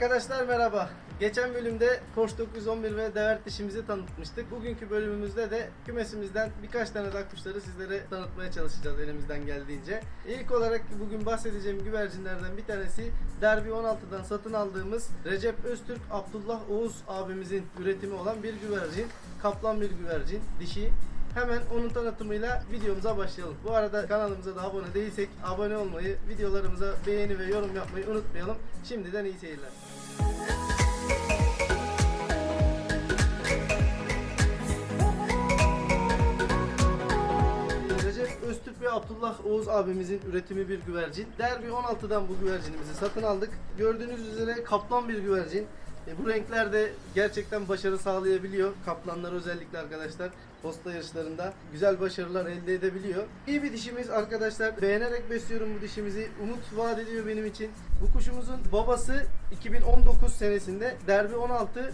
Arkadaşlar merhaba. Geçen bölümde Porsche 911 ve Devert dişimizi tanıtmıştık. Bugünkü bölümümüzde de kümesimizden birkaç tane daha kuşları sizlere tanıtmaya çalışacağız elimizden geldiğince. İlk olarak bugün bahsedeceğim güvercinlerden bir tanesi Derbi 16'dan satın aldığımız Recep Öztürk Abdullah Oğuz abimizin üretimi olan bir güvercin. Kaplan bir güvercin, dişi. Hemen onun tanıtımıyla videomuza başlayalım. Bu arada kanalımıza da abone değilsek abone olmayı, videolarımıza beğeni ve yorum yapmayı unutmayalım. Şimdiden iyi seyirler. Öztürk ve Abdullah Oğuz abimizin üretimi bir güvercin. Derbi 16'dan bu güvercinimizi satın aldık. Gördüğünüz üzere kaplan bir güvercin. E, bu renklerde gerçekten başarı sağlayabiliyor. Kaplanlar özellikle arkadaşlar posta yarışlarında güzel başarılar elde edebiliyor. İyi bir dişimiz arkadaşlar. Beğenerek besliyorum bu dişimizi. Umut vaat ediyor benim için. Bu kuşumuzun babası 2019 senesinde Derbi 16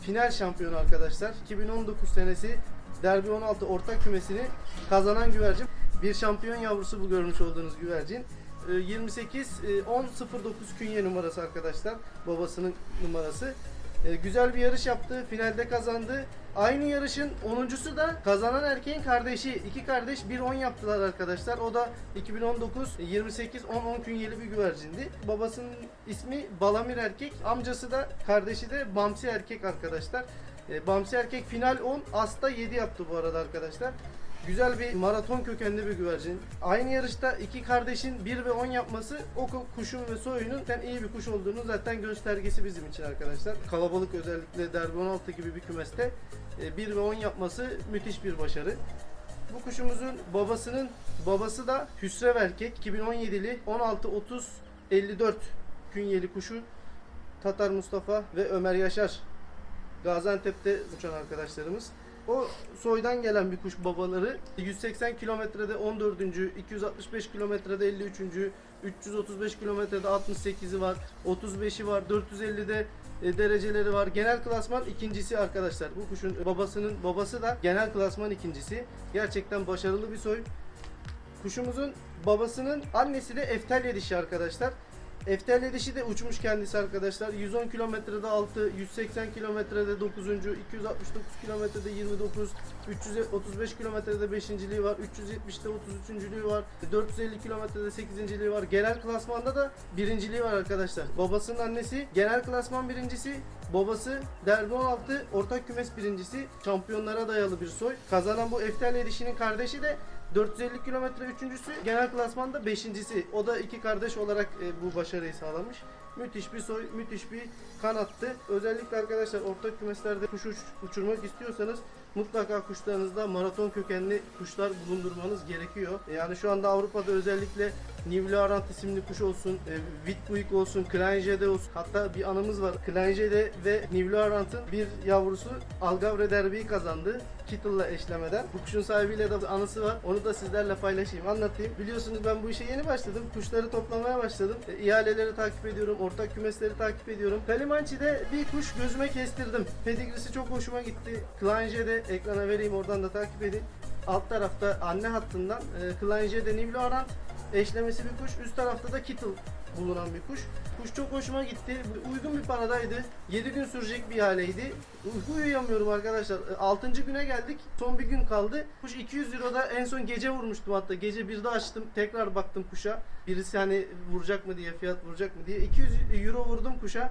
final şampiyonu arkadaşlar. 2019 senesi Derbi 16 ortak kümesini kazanan güvercin. Bir şampiyon yavrusu bu görmüş olduğunuz güvercin. Ee, 28 e, 1009 künye numarası arkadaşlar. Babasının numarası. Ee, Güzel bir yarış yaptı. Finalde kazandı. Aynı yarışın 10.sü da kazanan erkeğin kardeşi. İki kardeş 1-10 yaptılar arkadaşlar. O da 2019 28 10 10 künyeli bir güvercindi. Babasının ismi Balamir erkek. Amcası da kardeşi de Bamsi erkek arkadaşlar. E, Bamsi erkek final 10, Asta 7 yaptı bu arada arkadaşlar. Güzel bir maraton kökenli bir güvercin. Aynı yarışta iki kardeşin 1 ve 10 yapması o ku- kuşun ve soyunun sen iyi bir kuş olduğunu zaten göstergesi bizim için arkadaşlar. Kalabalık özellikle Derbi 16 gibi bir kümeste 1 ve 10 yapması müthiş bir başarı. Bu kuşumuzun babasının babası da Hüsrev erkek 2017'li 16 30 54 künyeli kuşu Tatar Mustafa ve Ömer Yaşar Gaziantep'te uçan arkadaşlarımız. O soydan gelen bir kuş babaları 180 kilometrede 14. 265 kilometrede 53. 335 kilometrede 68'i var. 35'i var. 450'de e, dereceleri var. Genel klasman ikincisi arkadaşlar. Bu kuşun babasının babası da genel klasman ikincisi. Gerçekten başarılı bir soy. Kuşumuzun babasının annesi de Eftelya dişi arkadaşlar. Eftelya dişi de uçmuş kendisi arkadaşlar. 110 kilometrede 6, 180 kilometrede 9. 269 kilometrede 29, 335 kilometrede 5.liği var, 370'te 33.lüğü var, 450 kilometrede 8.liği var. Genel klasmanda da birinciliği var arkadaşlar. Babasının annesi genel klasman birincisi, babası 16 ortak kümes birincisi. Şampiyonlara dayalı bir soy. Kazanan bu Eftelya dişinin kardeşi de 450 kilometre üçüncüsü, genel klasmanda beşincisi. O da iki kardeş olarak e, bu başarıyı sağlamış. Müthiş bir soy, müthiş bir kanattı. Özellikle arkadaşlar ortak kümeslerde kuş uç- uçurmak istiyorsanız mutlaka kuşlarınızda maraton kökenli kuşlar bulundurmanız gerekiyor. Yani şu anda Avrupa'da özellikle Nivli Arant isimli kuş olsun, e, Witbuik olsun, Kleinjede olsun. Hatta bir anımız var. Kleinjede ve Nivli Arant'ın bir yavrusu Algavre Derbi'yi kazandı. Kittle'la eşlemeden. Bu kuşun sahibiyle de anısı var. Onu da sizlerle paylaşayım, anlatayım. Biliyorsunuz ben bu işe yeni başladım. Kuşları toplamaya başladım. E, ihaleleri takip ediyorum, ortak kümesleri takip ediyorum. Kalimançi'de bir kuş gözüme kestirdim. Pedigrisi çok hoşuma gitti. Kleinjede ekrana vereyim oradan da takip edin. Alt tarafta anne hattından e, Kleinjede Nivli Arant eşlemesi bir kuş. Üst tarafta da Kittle bulunan bir kuş. Kuş çok hoşuma gitti. Uygun bir paradaydı. 7 gün sürecek bir ihaleydi. Uyku uyuyamıyorum arkadaşlar. 6. güne geldik. Son bir gün kaldı. Kuş 200 Euro'da en son gece vurmuştum hatta. Gece 1'de açtım. Tekrar baktım kuşa. Birisi hani vuracak mı diye, fiyat vuracak mı diye. 200 Euro vurdum kuşa.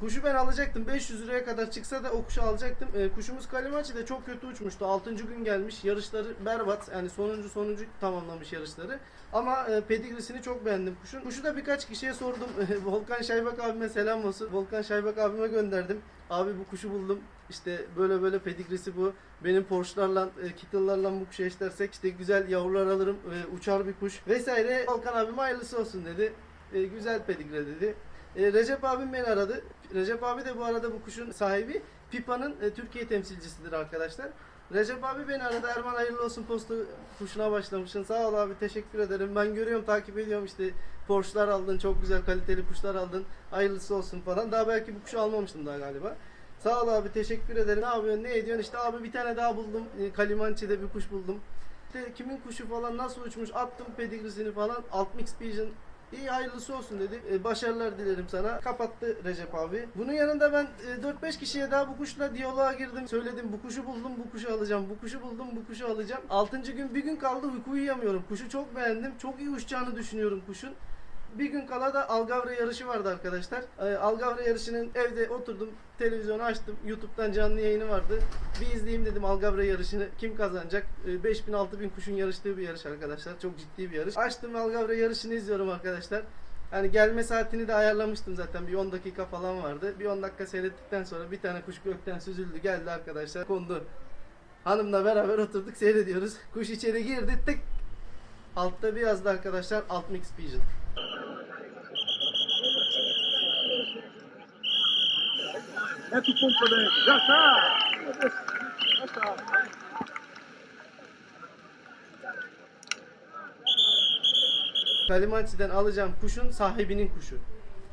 Kuşu ben alacaktım. 500 liraya kadar çıksa da o kuşu alacaktım. Ee, kuşumuz Kalimaçi de çok kötü uçmuştu. 6. gün gelmiş. Yarışları berbat. Yani sonuncu sonuncu tamamlamış yarışları. Ama e, pedigrisini çok beğendim kuşun. Kuşu da birkaç kişiye sordum. Volkan Şaybak abime selam olsun. Volkan Şaybak abime gönderdim. Abi bu kuşu buldum. İşte böyle böyle pedigrisi bu. Benim Porsche'larla, e, Kittle'larla bu kuşu eşlersek işte güzel yavrular alırım. e, uçar bir kuş vesaire. Volkan abim hayırlısı olsun dedi. E, güzel pedigre dedi. E, Recep abim beni aradı. Recep abi de bu arada bu kuşun sahibi. Pipa'nın e, Türkiye temsilcisidir arkadaşlar. Recep abi beni aradı. Erman hayırlı olsun posta kuşuna başlamışsın. Sağ ol abi teşekkür ederim. Ben görüyorum takip ediyorum işte Porsche'lar aldın. Çok güzel kaliteli kuşlar aldın. Hayırlısı olsun falan. Daha belki bu kuşu almamıştım daha galiba. Sağ ol abi teşekkür ederim. Ne yapıyorsun ne ediyorsun? İşte abi bir tane daha buldum. E, Kalimançi'de bir kuş buldum. İşte kimin kuşu falan nasıl uçmuş attım pedigrisini falan. Altmix Pigeon İyi hayırlısı olsun dedi. E, başarılar dilerim sana. Kapattı Recep abi. Bunun yanında ben e, 4-5 kişiye daha bu kuşla diyaloğa girdim. Söyledim bu kuşu buldum bu kuşu alacağım. Bu kuşu buldum bu kuşu alacağım. 6. gün bir gün kaldı uyku uyuyamıyorum. Kuşu çok beğendim. Çok iyi uçacağını düşünüyorum kuşun. Bir gün kala da Algavra yarışı vardı arkadaşlar. Ee, Algavra yarışının evde oturdum, televizyonu açtım. YouTube'dan canlı yayını vardı. Bir izleyeyim dedim Algavra yarışını. Kim kazanacak? Ee, 5000 6000 kuşun yarıştığı bir yarış arkadaşlar. Çok ciddi bir yarış. Açtım Algavra yarışını izliyorum arkadaşlar. Hani gelme saatini de ayarlamıştım zaten. Bir 10 dakika falan vardı. Bir 10 dakika seyrettikten sonra bir tane kuş gökten süzüldü. Geldi arkadaşlar. Kondu. Hanımla beraber oturduk seyrediyoruz. Kuş içeri girdi. Tık. Altta bir yazdı arkadaşlar. Alt mix pigeon. O ponto também. Já está! Já está. Kalimançı'dan alacağım kuşun sahibinin kuşu.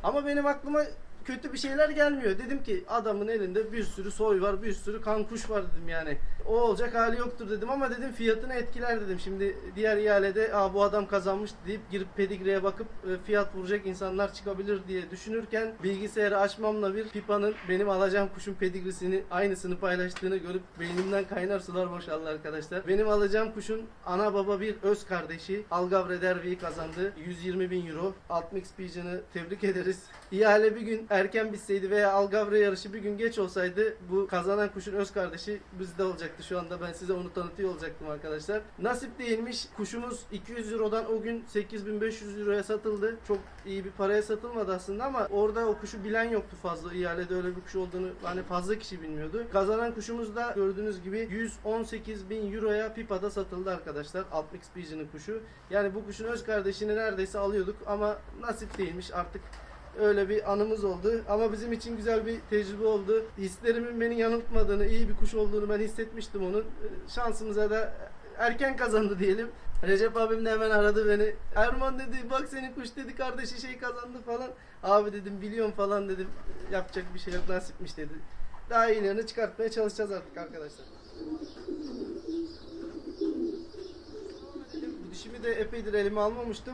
Ama benim aklıma kötü bir şeyler gelmiyor. Dedim ki adamın elinde bir sürü soy var, bir sürü kan kuş var dedim yani. O olacak hali yoktur dedim ama dedim fiyatını etkiler dedim. Şimdi diğer ihalede Aa, bu adam kazanmış deyip girip pedigre'ye bakıp e, fiyat vuracak insanlar çıkabilir diye düşünürken bilgisayarı açmamla bir pipanın benim alacağım kuşun pedigrisini aynısını paylaştığını görüp beynimden kaynar sular boşaldı arkadaşlar. Benim alacağım kuşun ana baba bir öz kardeşi Algavre Derbi'yi kazandı. 120 bin euro. Altmix Pigeon'ı tebrik ederiz. İhale bir gün erken bitseydi veya Algavre yarışı bir gün geç olsaydı bu kazanan kuşun öz kardeşi bizde olacaktı şu anda. Ben size onu tanıtıyor olacaktım arkadaşlar. Nasip değilmiş. Kuşumuz 200 Euro'dan o gün 8500 Euro'ya satıldı. Çok iyi bir paraya satılmadı aslında ama orada o kuşu bilen yoktu fazla. İhalede öyle bir kuş olduğunu hani fazla kişi bilmiyordu. Kazanan kuşumuz da gördüğünüz gibi 118 bin Euro'ya Pipa'da satıldı arkadaşlar. Altmix Pigeon'ın kuşu. Yani bu kuşun öz kardeşini neredeyse alıyorduk ama nasip değilmiş artık öyle bir anımız oldu. Ama bizim için güzel bir tecrübe oldu. Hislerimin beni yanıltmadığını, iyi bir kuş olduğunu ben hissetmiştim onun. Ee, Şansımıza da erken kazandı diyelim. Recep abim de hemen aradı beni. Erman dedi bak senin kuş dedi kardeşi şey kazandı falan. Abi dedim biliyorum falan dedim. Yapacak bir şey yok nasipmiş dedi. Daha iyilerini çıkartmaya çalışacağız artık arkadaşlar. Dişimi de epeydir elime almamıştım.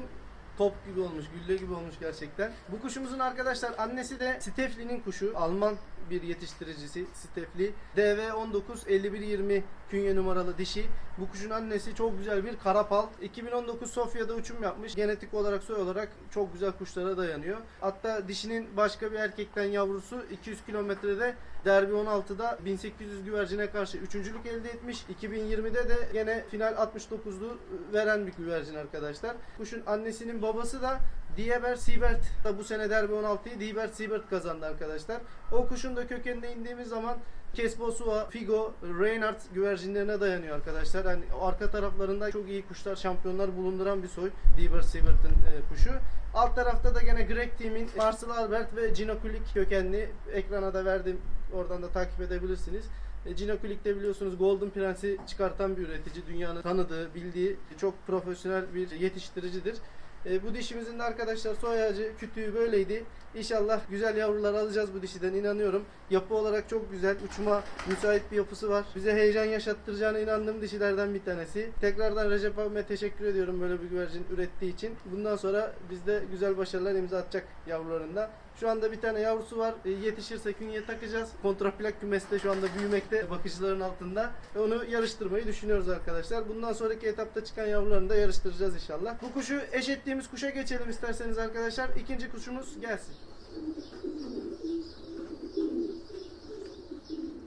Top gibi olmuş, gülle gibi olmuş gerçekten. Bu kuşumuzun arkadaşlar annesi de Stefli'nin kuşu. Alman bir yetiştiricisi Stefli. DV19 5120 künye numaralı dişi. Bu kuşun annesi çok güzel bir karapal. 2019 Sofya'da uçum yapmış. Genetik olarak soy olarak çok güzel kuşlara dayanıyor. Hatta dişinin başka bir erkekten yavrusu 200 kilometrede Derbi 16'da 1800 güvercine karşı üçüncülük elde etmiş. 2020'de de gene final 69'lu veren bir güvercin arkadaşlar. Kuşun annesinin babası da Dieber Siebert. Bu sene Derbi 16'yı Dieber Siebert kazandı arkadaşlar. O kuşun da kökenine indiğimiz zaman Kesbosua, Figo, Reinhardt güvercinlerine dayanıyor arkadaşlar. Hani arka taraflarında çok iyi kuşlar, şampiyonlar bulunduran bir soy. Dieber Siebert'ın e, kuşu. Alt tarafta da gene Greg Team'in Marcel Albert ve Gino Kulik kökenli. Ekrana da verdim. Oradan da takip edebilirsiniz. E, Gino Kulik de biliyorsunuz Golden Prince'i çıkartan bir üretici. Dünyanın tanıdığı, bildiği çok profesyonel bir yetiştiricidir. E, bu dişimizin de arkadaşlar soy ağacı kütüğü böyleydi. İnşallah güzel yavrular alacağız bu dişiden inanıyorum. Yapı olarak çok güzel. Uçuma müsait bir yapısı var. Bize heyecan yaşattıracağına inandığım dişilerden bir tanesi. Tekrardan Recep abime teşekkür ediyorum böyle bir güvercin ürettiği için. Bundan sonra bizde güzel başarılar imza atacak yavrularında. Şu anda bir tane yavrusu var. E, yetişirse künye takacağız. Kontraplak kümesi de şu anda büyümekte bakıcıların altında. Ve onu yarıştırmayı düşünüyoruz arkadaşlar. Bundan sonraki etapta çıkan yavrularını da yarıştıracağız inşallah. Bu kuşu eş ettiğimiz kuşa geçelim isterseniz arkadaşlar. İkinci kuşumuz gelsin.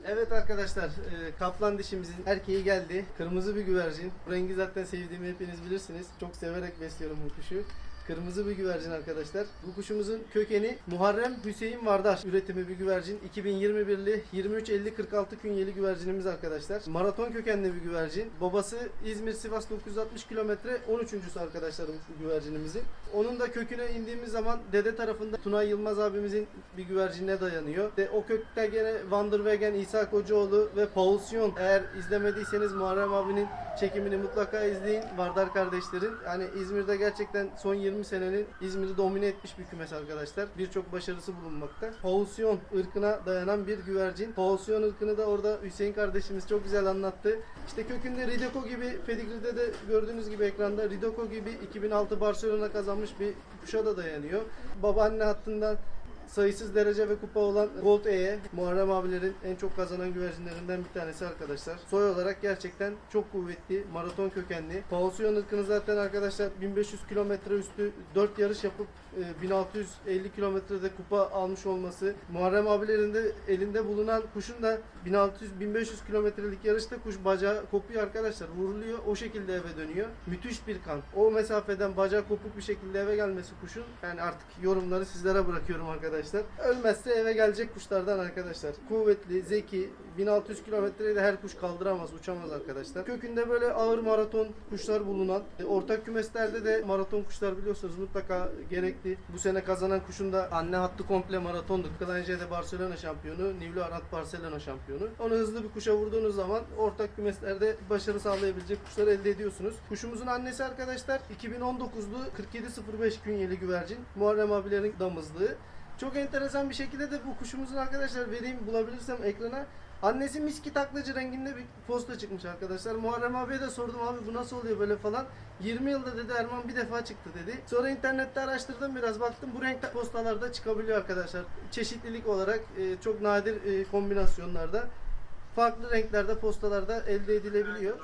Evet arkadaşlar, e, kaplan dişimizin erkeği geldi. Kırmızı bir güvercin. Rengi zaten sevdiğimi hepiniz bilirsiniz. Çok severek besliyorum bu kuşu. Kırmızı bir güvercin arkadaşlar. Bu kuşumuzun kökeni Muharrem Hüseyin Vardar üretimi bir güvercin. 2021'li 23-50-46 künyeli güvercinimiz arkadaşlar. Maraton kökenli bir güvercin. Babası İzmir Sivas 960 kilometre 13.sü arkadaşlar bu güvercinimizin. Onun da köküne indiğimiz zaman dede tarafında Tunay Yılmaz abimizin bir güvercinine dayanıyor. De o kökte gene Van der Wegen, İsa Kocaoğlu ve Paul Sion. Eğer izlemediyseniz Muharrem abinin çekimini mutlaka izleyin. Vardar kardeşlerin. Yani İzmir'de gerçekten son 20 senenin İzmir'i domine etmiş bir kümes arkadaşlar. Birçok başarısı bulunmakta. Pausyon ırkına dayanan bir güvercin. Pausyon ırkını da orada Hüseyin kardeşimiz çok güzel anlattı. İşte kökünde Ridoko gibi Pedigree'de de gördüğünüz gibi ekranda Ridoko gibi 2006 Barcelona kazanmış bir kuşa da dayanıyor. Babaanne hattından sayısız derece ve kupa olan Gold E'ye Muharrem abilerin en çok kazanan güvercinlerinden bir tanesi arkadaşlar. Soy olarak gerçekten çok kuvvetli, maraton kökenli. Paulson ırkını zaten arkadaşlar 1500 kilometre üstü 4 yarış yapıp e, 1650 kilometrede kupa almış olması. Muharrem abilerin de elinde bulunan kuşun da 1600-1500 kilometrelik yarışta kuş bacağı kopuyor arkadaşlar. Vuruluyor o şekilde eve dönüyor. Müthiş bir kan. O mesafeden bacağı kopuk bir şekilde eve gelmesi kuşun yani artık yorumları sizlere bırakıyorum arkadaşlar. Ölmezse eve gelecek kuşlardan arkadaşlar. Kuvvetli, zeki, 1600 kilometreyi de her kuş kaldıramaz, uçamaz arkadaşlar. Kökünde böyle ağır maraton kuşlar bulunan, e, ortak kümeslerde de maraton kuşlar biliyorsunuz mutlaka gerekli. Bu sene kazanan kuşun da anne hattı komple maratondu. Kadanje'de Barcelona şampiyonu, Nivlu Arat Barcelona şampiyonu. Onu hızlı bir kuşa vurduğunuz zaman ortak kümeslerde başarı sağlayabilecek kuşları elde ediyorsunuz. Kuşumuzun annesi arkadaşlar 2019'lu 4705 künyeli güvercin. Muharrem abilerin damızlığı. Çok enteresan bir şekilde de bu kuşumuzun arkadaşlar vereyim bulabilirsem ekrana. Annesi miski taklacı renginde bir posta çıkmış arkadaşlar. Muharrem abiye de sordum abi bu nasıl oluyor böyle falan. 20 yılda dedi Erman bir defa çıktı dedi. Sonra internette araştırdım biraz baktım bu renkte postalarda çıkabiliyor arkadaşlar. Çeşitlilik olarak e, çok nadir e, kombinasyonlarda farklı renklerde postalarda elde edilebiliyor.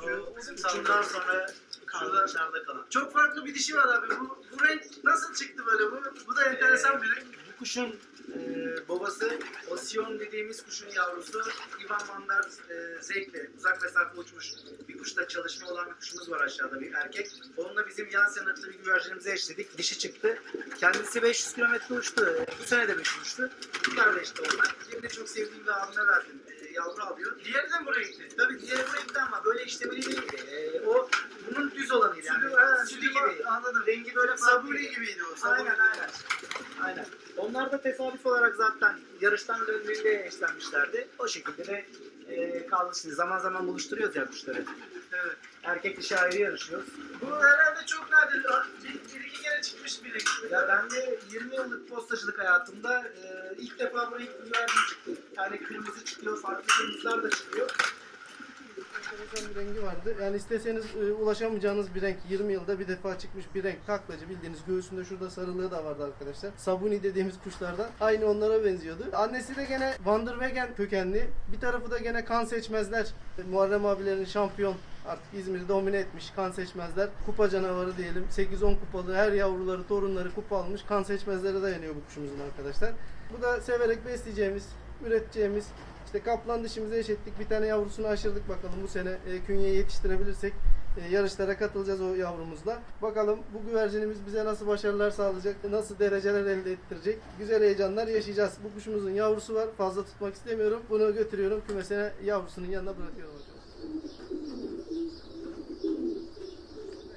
Salondan sonra kalan. Çok farklı bir dişi var abi. Bu, bu renk nasıl çıktı böyle bu? Bu da enteresan bir renk. Bu kuşun e, babası Osion dediğimiz kuşun yavrusu Ivan Mandar e, zevkle uzak mesafe uçmuş bir kuşta çalışma olan bir kuşumuz var aşağıda bir erkek. Onunla bizim yan senatlı bir güvercinimizi eşledik. Dişi çıktı. Kendisi 500 kilometre uçtu. Bu sene de 5 uçtu. Bir kardeşti onlar. De çok sevdiğim bir abime verdim. E, yavru alıyor. Diğeri de mi bu renkli? Tabii diğeri bu renkte ama böyle işlemeli değildi. E, o bunun düz olanıydı yani. Sütü- ha, sütü gibi. anladım. Rengi böyle Sabuni farklı. gibiydi o. Sabuni. Aynen aynen. Aynen. Onlar da tesadüf olarak zaten yarıştan döndüğünde eşlenmişlerdi. O şekilde de e, kaldı şimdi. Zaman zaman buluşturuyoruz ya kuşları. Evet. Erkek dişi ayrı yarışıyoruz. Bu herhalde çok nadir. Bir, bir iki kere çıkmış renk. Ya ben de 20 yıllık postacılık hayatımda e, ilk defa bu renk güvercin çıktı. Yani kırmızı çıkıyor, farklı kırmızılar da çıkıyor. Enteresan bir rengi vardı. Yani isteseniz e, ulaşamayacağınız bir renk. 20 yılda bir defa çıkmış bir renk. Taklacı bildiğiniz göğsünde şurada sarılığı da vardı arkadaşlar. Sabuni dediğimiz kuşlardan. Aynı onlara benziyordu. Annesi de gene Van der Wegen kökenli. Bir tarafı da gene kan seçmezler. E, Muharrem abilerin şampiyon. Artık İzmir'i domine etmiş kan seçmezler. Kupa canavarı diyelim. 8-10 kupalı her yavruları, torunları kupa almış. Kan seçmezlere dayanıyor bu kuşumuzun arkadaşlar. Bu da severek besleyeceğimiz, üreteceğimiz işte kaplan dişimize eşittik. Bir tane yavrusunu aşırdık bakalım bu sene e, künyeye yetiştirebilirsek e, yarışlara katılacağız o yavrumuzla. Bakalım bu güvercinimiz bize nasıl başarılar sağlayacak, nasıl dereceler elde ettirecek. Güzel heyecanlar yaşayacağız. Bu kuşumuzun yavrusu var. Fazla tutmak istemiyorum. Bunu götürüyorum kümesine yavrusunun yanına bırakıyorum hocam.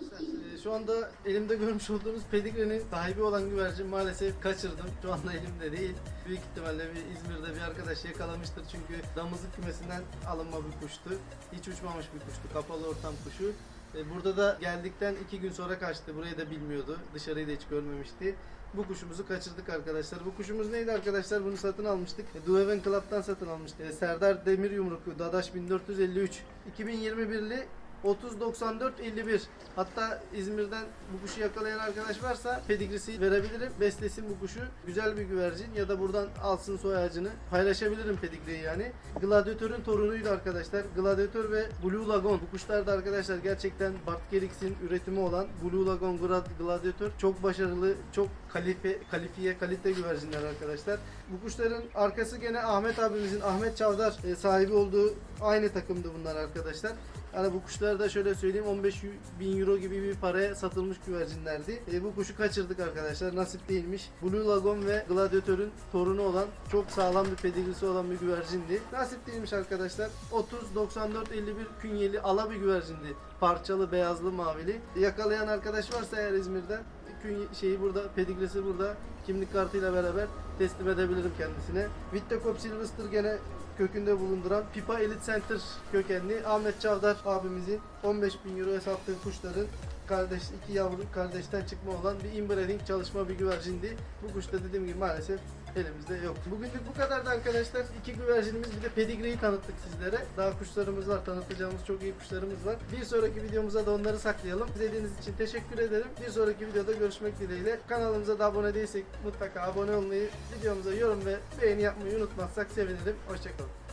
Arkadaşlar, e, Şu anda elimde görmüş olduğunuz pedigrenin sahibi olan güvercin maalesef kaçırdım. Şu anda elimde değil. Büyük ihtimalle bir İzmir'de bir arkadaş yakalamıştır çünkü damızlık kümesinden alınma bir kuştu. Hiç uçmamış bir kuştu. Kapalı ortam kuşu. E, Burada da geldikten iki gün sonra kaçtı. Burayı da bilmiyordu. Dışarıyı da hiç görmemişti. Bu kuşumuzu kaçırdık arkadaşlar. Bu kuşumuz neydi arkadaşlar? Bunu satın almıştık. E, Dueven Club'dan satın almıştık. E, Serdar Demir Yumruklu, Dadaş 1453. 2021'li 30 94 51. Hatta İzmir'den bu kuşu yakalayan arkadaş varsa pedigrisi verebilirim. Beslesin bu kuşu. Güzel bir güvercin ya da buradan alsın soy ağacını. Paylaşabilirim pedigreyi yani. Gladyatörün torunuydu arkadaşlar. Gladyatör ve Blue Lagoon. Bu kuşlar da arkadaşlar gerçekten Bart Gerix'in üretimi olan Blue Lagoon Glad- Gladyatör çok başarılı, çok kalife, kalifiye, kalite güvercinler arkadaşlar. Bu kuşların arkası gene Ahmet abimizin, Ahmet Çavdar e, sahibi olduğu aynı takımdı bunlar arkadaşlar. Yani bu kuşlar da şöyle söyleyeyim 15 bin euro gibi bir paraya satılmış güvercinlerdi. E, bu kuşu kaçırdık arkadaşlar. Nasip değilmiş. Blue Lagoon ve Gladiatör'ün torunu olan çok sağlam bir pedigrisi olan bir güvercindi. Nasip değilmiş arkadaşlar. 30 94 51 künyeli ala bir güvercindi. Parçalı, beyazlı, mavili. Yakalayan arkadaş varsa eğer İzmir'den künye, şeyi burada, pedigrisi burada. Kimlik kartıyla beraber teslim edebilirim kendisine. Wittecop Silvester gene kökünde bulunduran Pipa Elite Center kökenli Ahmet Çavdar abimizin 15 bin euroya sattığı kuşların kardeş iki yavru kardeşten çıkma olan bir inbreeding çalışma bir güvercindi. Bu kuş da dediğim gibi maalesef elimizde yok. Bugünlük bu kadardı arkadaşlar. İki güvercinimiz bir de pedigreeyi tanıttık sizlere. Daha kuşlarımız var. Tanıtacağımız çok iyi kuşlarımız var. Bir sonraki videomuza da onları saklayalım. İzlediğiniz için teşekkür ederim. Bir sonraki videoda görüşmek dileğiyle. Kanalımıza da abone değilsek mutlaka abone olmayı, videomuza yorum ve beğeni yapmayı unutmazsak sevinirim. Hoşçakalın.